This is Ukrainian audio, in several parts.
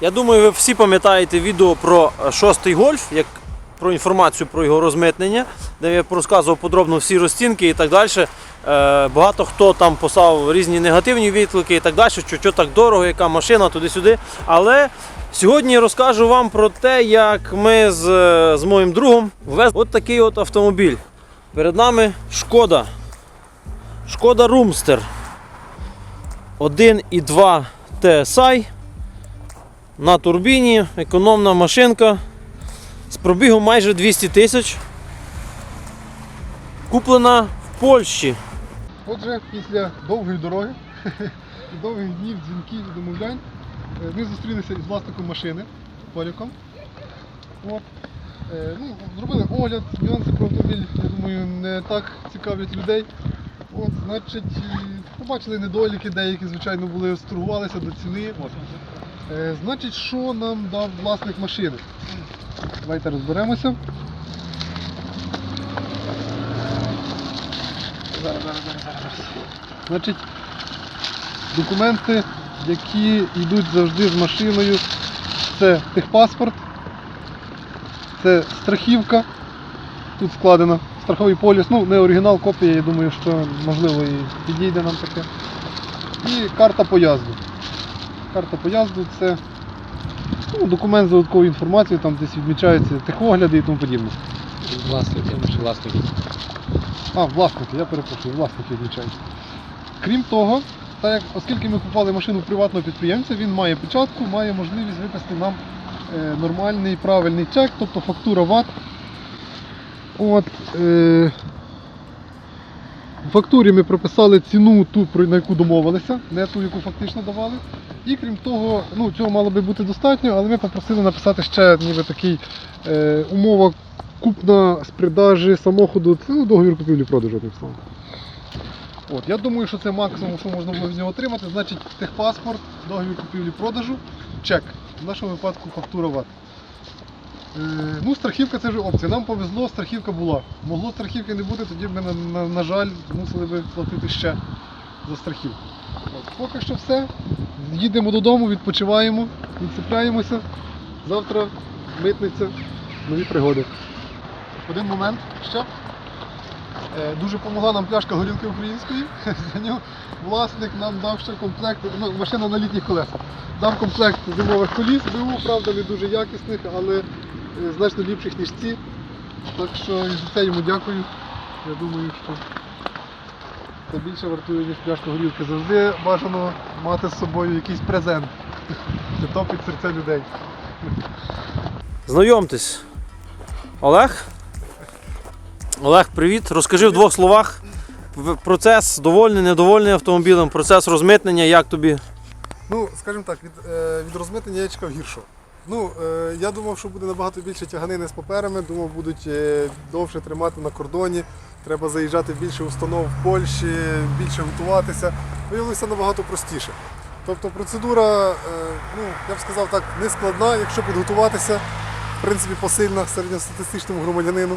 Я думаю, ви всі пам'ятаєте відео про е, шостий гольф, як про інформацію про його розмитнення, де я розказував подробно всі розцінки і так далі. Е, Багато хто там поставив різні негативні відклики і так далі, що, що так дорого, яка машина, туди-сюди. Але сьогодні я розкажу вам про те, як ми з, е, з моїм другом ввезли от такий от автомобіль. Перед нами шкода. Шкода Румстер 1,2 TSI на турбіні, економна машинка з пробігом майже 200 тисяч. Куплена в Польщі. Отже, після довгої дороги довгих днів, дзвінків і домовлянь, е, ми зустрілися із власником машини, поляком. От. Е, Ну, зробили огляд, нюанси про автомобіль, я думаю, не так цікавлять людей. От, значить, побачили недоліки, деякі, звичайно, були, сторгувалися до ціни. Е, Значить, що нам дав власник машини? Давайте розберемося. Зараз, зараз, зараз, зараз. Значить, документи, які йдуть завжди з машиною, це техпаспорт, це страхівка. Тут складено страховий поліс, ну не оригінал, копія, я думаю, що можливо і підійде нам таке. І карта поїзду. Карта поїзду це ну, документ з додатковою інформацією, там десь відмічаються техогляди і тому подібне. Власники, наші власники. А, власники, я перепрошую, власники відмічаються. Крім того, так як, оскільки ми купували машину приватного підприємця, він має печатку, має можливість виписати нам е, нормальний правильний чек, тобто фактура ВАТ. От, е, в фактурі ми прописали ціну ту, на яку домовилися, не ту, яку фактично давали. І крім того, ну, цього мало би бути достатньо, але ми попросили написати ще ніби такий е, умова купна з продажі самоходу, це ну, договір купівлі-продажу, одним словом. От, я думаю, що це максимум, що можна було з нього отримати. Значить, техпаспорт, договір купівлі-продажу, чек. В нашому випадку фактура ВАТ. Е, ну, страхівка це вже опція. Нам повезло, страхівка була. Могло страхівки не бути, тоді б ми, на, на, на жаль, мусили би платити ще за страхівку. От, поки що все. Їдемо додому, відпочиваємо, відцепляємося. Завтра митниця, нові пригоди. Один момент ще. Е, Дуже допомогла нам пляшка горілки української. За нього власник нам дав ще комплект, ну, машина на літніх колесах. Дав комплект зимових коліс, БУ, правда, не дуже якісних, але значно ліпших, ніж ці. Так що і за це йому дякую. Я думаю, що це більше вартує, ніж пляшка горілки. Завжди бажано мати з собою якийсь презент. Це топить серця людей. Знайомтесь. Олег. Олег, привіт. Розкажи в двох словах процес довольний, недовольний автомобілем, процес розмитнення, як тобі? Ну, скажімо так, від, е, від розмитнення я чекав гіршого. Ну, е, я думав, що буде набагато більше тяганини з паперами, думав, будуть е, довше тримати на кордоні, треба заїжджати більше установ в Польщі, більше готуватися. Виявилося набагато простіше. Тобто процедура, е, ну, я б сказав так, не складна, якщо підготуватися, в принципі, посильна середньостатистичному громадянину.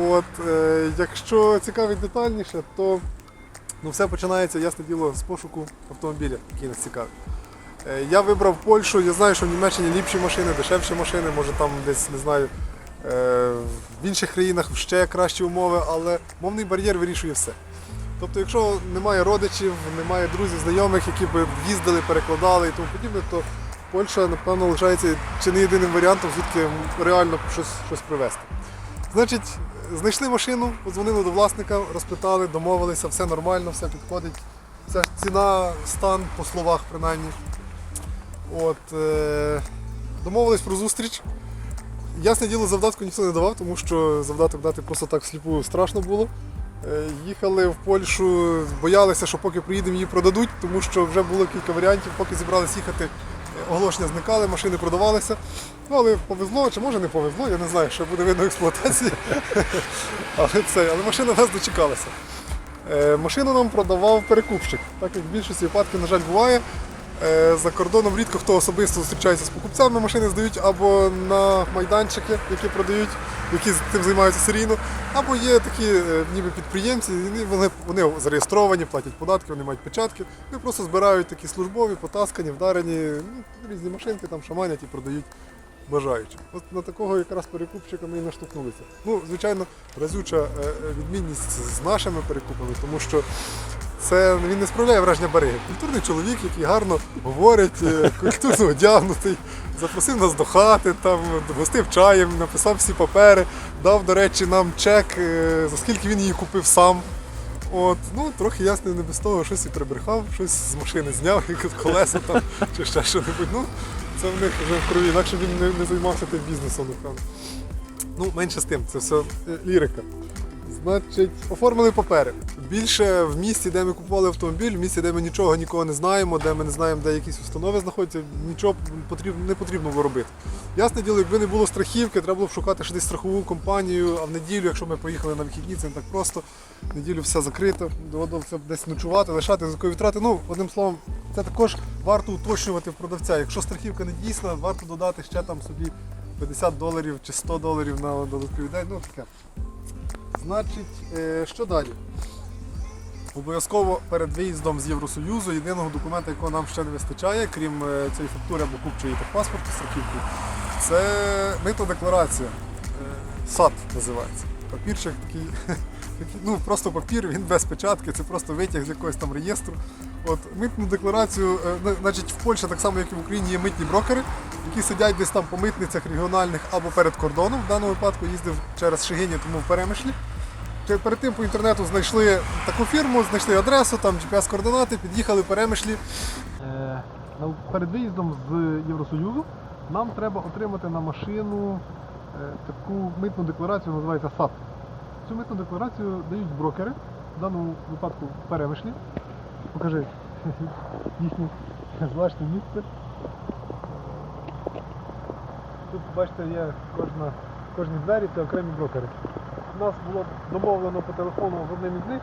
От, якщо цікавить детальніше, то ну, все починається, ясне діло, з пошуку автомобіля, який нас цікавить. Е, Я вибрав Польщу, я знаю, що в Німеччині ліпші машини, дешевші машини, може там десь, не знаю, е, в інших країнах ще кращі умови, але мовний бар'єр вирішує все. Тобто, якщо немає родичів, немає друзів, знайомих, які б їздили, перекладали і тому подібне, то Польща, напевно, лишається чи не єдиним варіантом, звідки реально щось, щось привезти. Значить, знайшли машину, подзвонили до власника, розпитали, домовилися, все нормально, все підходить. Вся ціна, стан, по словах принаймні. От, е, домовились про зустріч. Ясне діло, завдатку ніхто не давав, тому що завдаток дати просто так всліпу страшно було. Е, їхали в Польщу, боялися, що поки приїдемо, її продадуть, тому що вже було кілька варіантів, поки зібрались їхати, е, оголошення зникали, машини продавалися. Ну, але повезло, чи може не повезло, я не знаю, що буде видно експлуатації. але, це, але машина нас дочекалася. Е, машину нам продавав перекупщик, так як в більшості випадків, на жаль, буває. Е, За кордоном рідко хто особисто зустрічається з покупцями, машини здають або на майданчики, які продають які цим займаються серійно, або є такі е, ніби підприємці, вони, вони зареєстровані, платять податки, вони мають печатки, вони просто збирають такі службові, потаскані, вдарені, ну, різні машинки там шаманять і продають бажаючим. От на такого якраз перекупщика ми і наштовхнулися. Ну, звичайно, разюча е, відмінність з нашими перекупами, тому що це він не справляє враження бариги. Культурний чоловік, який гарно говорить, е, культурно одягнутий, запросив нас до хати, там, гостив чаєм, написав всі папери, дав, до речі, нам чек, е, за скільки він її купив сам. От, ну, трохи ясно не без того, щось і прибрехав, щось з машини зняв, колеса там, чи ще що-небудь. Ну, це в них вже в крові, інакше він не, не займався тим бізнесом, напевно. Ну, менше з тим, це все е, лірика. Значить, оформили папери. Більше в місті, де ми купували автомобіль, в місті, де ми нічого нікого не знаємо, де ми не знаємо, де якісь установи знаходяться, нічого потрібно, не потрібно було робити. Ясне діло, якби не було страхівки, треба було б шукати ще десь страхову компанію, а в неділю, якщо ми поїхали на вихідні, це не так просто. В неділю все закрито, доводилося б десь ночувати, лишати ризикові втрати. Ну, одним словом, це також варто уточнювати в продавця. Якщо страхівка не дійсна, варто додати ще там собі 50 доларів чи 100 доларів на додаткові день. Ну таке. Значить, е, що далі? Обов'язково перед виїздом з Євросоюзу єдиного документа, якого нам ще не вистачає, крім е, цієї фактури або купчої техпаспорту страхівки, це митна декларація. Е, САД називається. Папірчик такий, ну просто папір, він без печатки, це просто витяг з якогось там реєстру. От митну декларацію, значить, в Польщі так само, як і в Україні, є митні брокери, які сидять десь там по митницях регіональних або перед кордоном. В даному випадку їздив через Шигині, тому в Перемишлі. Перед тим по інтернету знайшли таку фірму, знайшли адресу, там GPS-координати, під'їхали Перемишлі. Е, перед виїздом з Євросоюзу нам треба отримати на машину е, таку митну декларацію, називається САП. Цю митну декларацію дають брокери, в даному випадку Перемишлі. Покажи їхнє зважне місце. Тут, бачите, є кожна, кожні двері, це окремі брокери. У нас було домовлено по телефону з одним із них.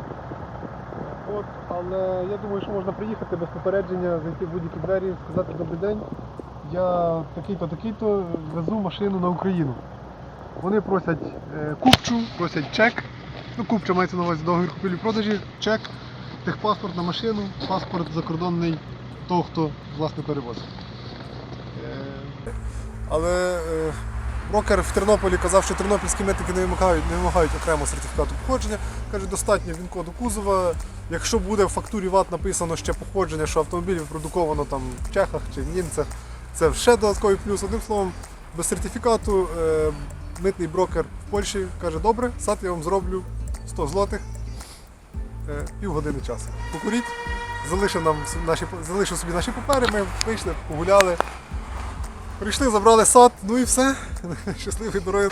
От, але я думаю, що можна приїхати без попередження, зайти в будь-які двері, сказати добрий день. Я такий-то, такий-то везу машину на Україну. Вони просять е, купчу, просять чек. Ну, купча мається на увазі договір купівлі-продажі, чек, техпаспорт на машину, паспорт закордонний того, хто власне перевозить. Але е, брокер в Тернополі казав, що тернопільські митники не вимагають, не вимагають окремо сертифікату походження. Каже, достатньо він коду кузова. Якщо буде в фактурі ВАТ написано ще походження, що автомобіль продуковано там в Чехах чи в німцях, це ще додатковий плюс. Одним словом, без сертифікату е, митний брокер в Польщі каже, добре, сад я вам зроблю 100 злотих, е, півгодини часу. Покуріть, залишив, нам наші, залишив собі наші папери, ми вийшли, погуляли. Прийшли, забрали сад, ну і все. Щасливої дороги.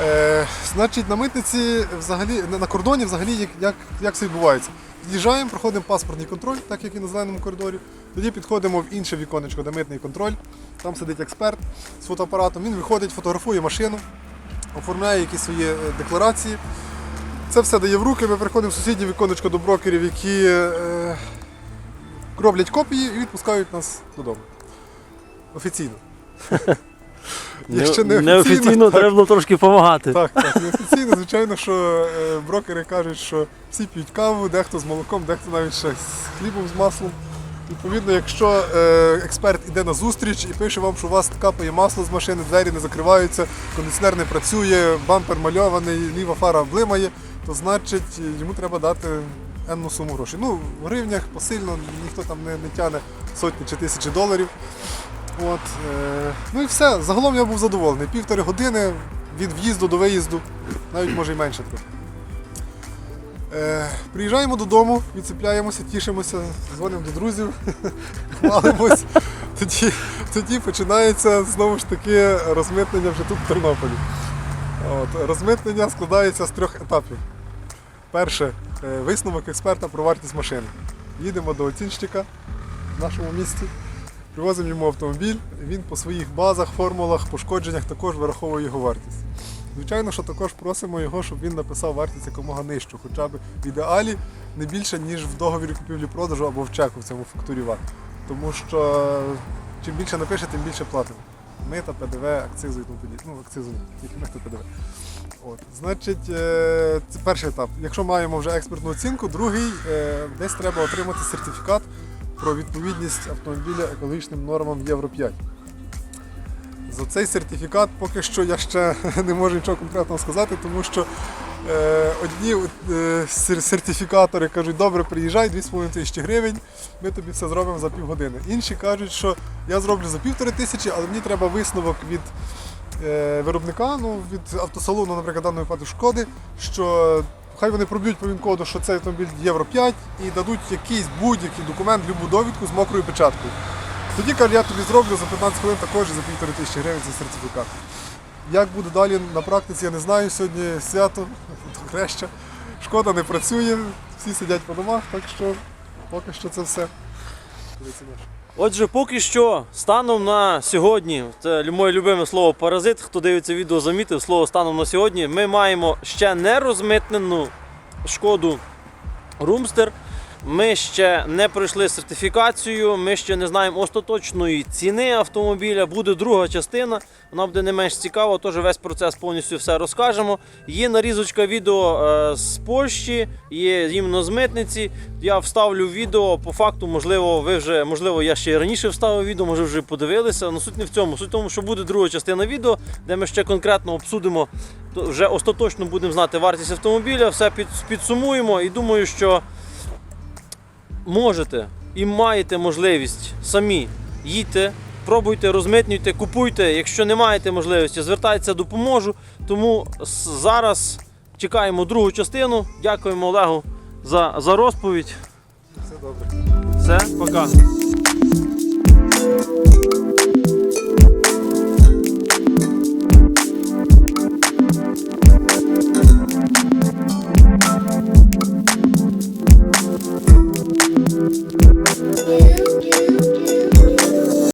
Е, значить, на митниці взагалі, на- кордоні взагалі як, як, як це відбувається? З'їжджаємо, проходимо паспортний контроль, так як і на зеленому коридорі. Тоді підходимо в інше віконечко, де митний контроль. Там сидить експерт з фотоапаратом. Він виходить, фотографує машину, оформляє якісь свої е, декларації. Це все дає в руки. Ми приходимо в сусіднє віконечко до брокерів, які е, роблять копії і відпускають нас додому. Офіційно. Якщо не Неофіційно так. треба було трошки допомагати. Так, так, неофіційно, звичайно, що е, брокери кажуть, що всі п'ють каву, дехто з молоком, дехто навіть ще з хлібом, з маслом. Відповідно, якщо е, експерт іде на зустріч і пише вам, що у вас капає масло з машини, двері не закриваються, кондиціонер не працює, бампер мальований, ліва фара блимає, то значить йому треба дати енну суму грошей. Ну, в гривнях посильно, ніхто там не, не тяне сотні чи тисячі доларів. От, е, ну і все. Загалом я був задоволений. Півтори години від в'їзду до виїзду, навіть може і менше. Е, приїжджаємо додому, відцепляємося, тішимося, дзвонимо до друзів, хвалимось. Тоді, тоді починається знову ж таки розмитнення вже тут в Тернополі. От, розмитнення складається з трьох етапів. Перше е, висновок експерта про вартість машини. Їдемо до оцінщика в нашому місті. Привозимо йому автомобіль, він по своїх базах, формулах, пошкодженнях також вираховує його вартість. Звичайно, що також просимо його, щоб він написав вартість якомога нижчу, хоча б в ідеалі не більше, ніж в договірі купівлі-продажу або в чеку в цьому фактурі. Тому що чим більше напише, тим більше платимо. мита, ПДВ, акцизу і тому подібне. Ну, акцизу, тільки мита, ПДВ. От. Значить, е, це перший етап. Якщо маємо вже експертну оцінку, другий е, десь треба отримати сертифікат про відповідність автомобіля екологічним нормам Євро 5. За цей сертифікат поки що я ще не можу нічого конкретного сказати, тому що е, одні е, сертифікатори кажуть, добре, приїжджай, 2,5 тисячі гривень, ми тобі все зробимо за півгодини. Інші кажуть, що я зроблю за півтори тисячі, але мені треба висновок від е, виробника, ну, від автосалону, наприклад, даної випадку шкоди, що хай вони проб'ють по він-коду, що цей автомобіль Євро 5 і дадуть якийсь будь-який документ, любу довідку з мокрою печаткою. Тоді каже, я тобі зроблю за 15 хвилин також і за півтори тисячі гривень цей сертифікат. Як буде далі на практиці, я не знаю. Сьогодні свято, хреща. Шкода не працює, всі сидять по домах, так що поки що це все. Отже, поки що, станом на сьогодні, це моє любиме слово паразит, хто дивиться відео, замітив слово станом на сьогодні, ми маємо ще не розмитнену шкоду Румстер. Ми ще не пройшли сертифікацію, ми ще не знаємо остаточної ціни автомобіля. Буде друга частина, вона буде не менш цікава, тож весь процес повністю все розкажемо. Є нарізочка відео е, з Польщі, є іменно з митниці. Я вставлю відео. По факту, можливо, ви вже, можливо, я ще раніше вставив відео, може вже подивилися. Ну суть не в цьому. Суть в тому, що буде друга частина відео, де ми ще конкретно обсудимо, вже остаточно будемо знати вартість автомобіля, все підсумуємо і думаю, що можете і маєте можливість самі їдьте, пробуйте, розмитнюйте, купуйте. Якщо не маєте можливості, звертайтеся, допоможу. Тому зараз чекаємо другу частину. Дякуємо Олегу за, за розповідь. Все добре. Все, пока.